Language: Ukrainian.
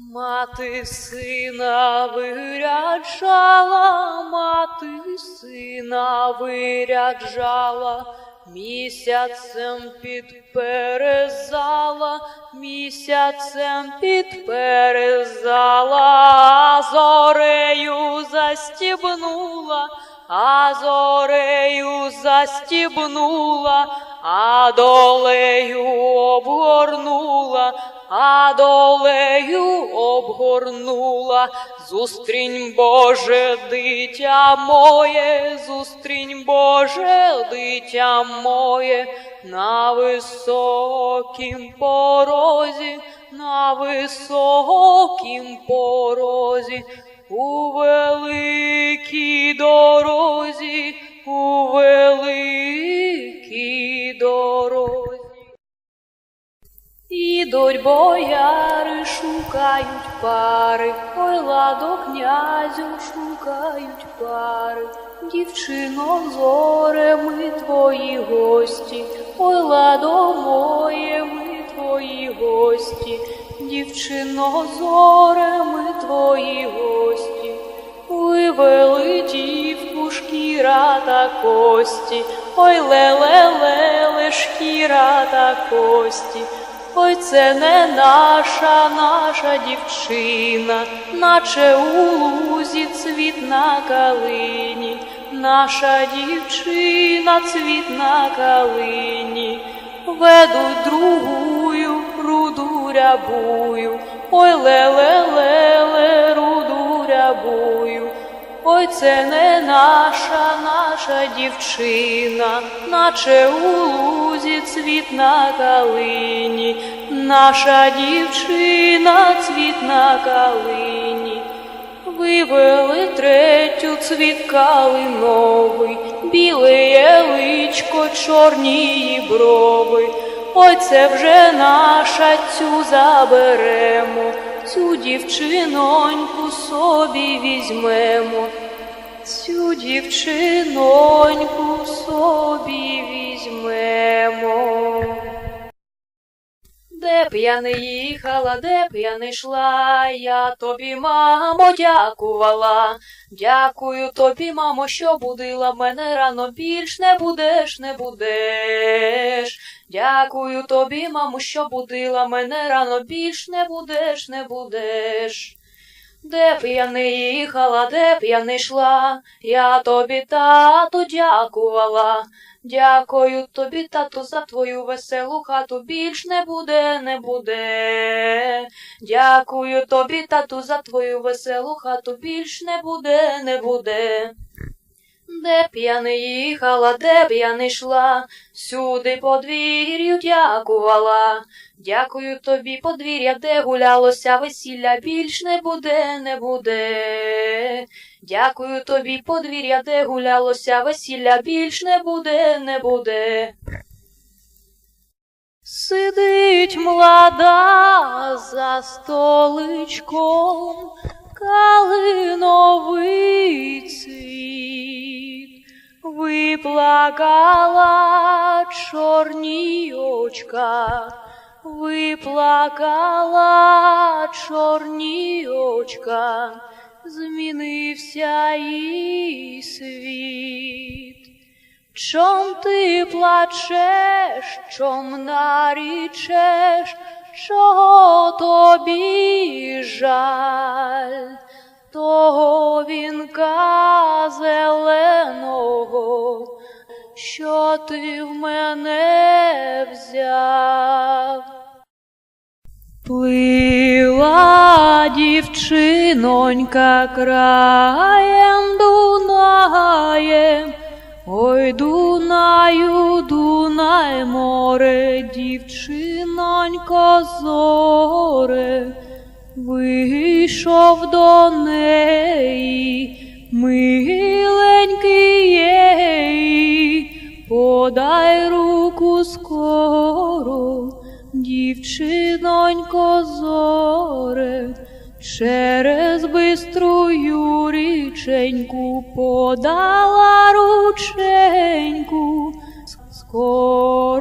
Мати сина виряджала, мати сина виряджала, місяцем підперезала, місяцем підперезала, зорею застібнула, а зорею застібнула, а долею обгорнула, а долею обгорнула. Зустрінь Боже, дитя моє, зустрінь Боже, дитя моє, на високім порозі, на високім порозі, у великій дорозі, у великій Ідуть бояри, шукають пари, ой ладо князю шукають пари. Дівчино, зоре, ми твої гості, ой ладо моє, ми твої гості, дівчино, зоре, ми твої гості. Вивели дівку шкіра та кості, ой ле-ле-ле-ле, шкіра та кості. Ой, це не наша, наша дівчина, наче у лузі цвіт на калині, наша дівчина цвіт на калині, ведуть другую руду рябую, ой ле-ле-ле-ле, руду рябую. Ой, це не наша, наша дівчина, наче у лузі цвіт на калині, наша дівчина цвіт на калині. Вивели третю цвіт калиновий, біле яличко, чорні брови. Ой, це вже наша цю заберемо, цю дівчиноньку собі візьмемо, цю дівчиноньку собі Де б я не їхала, де б я не йшла, я тобі, мамо, дякувала. Дякую тобі, мамо, що будила мене рано більш не будеш, не будеш. Дякую тобі, мамо, що будила мене рано більш не будеш, не будеш. Де б я не їхала, де б я не йшла, я тобі, тату, дякувала. Дякую тобі, тату, за твою веселу хату більш не буде, не буде. Дякую тобі, тату, за твою веселу хату більш не буде, не буде. Де б я не їхала, де б я не йшла, сюди подвір'ю дякувала. Дякую тобі, подвір'я, де гулялося весілля, більш не буде, не буде. Дякую тобі, подвір'я, де гулялося весілля, більш не буде, не буде. Сидить млада за столичком, калиновий виплакала чорні очка, виплакала чорні очка, змінився її світ. Чом ти плачеш, чом нарічеш, чого тобі жаль, того вінка зеленого, що ти в мене взяв. Плила дівчинонька краєм Дунаєм, Ой, Дунаю, Дунай море, дівчинонько зоре, вийшов до неї, миленький руку скоро, дівчинонько зоре, через биструю річеньку подала рученьку, скоро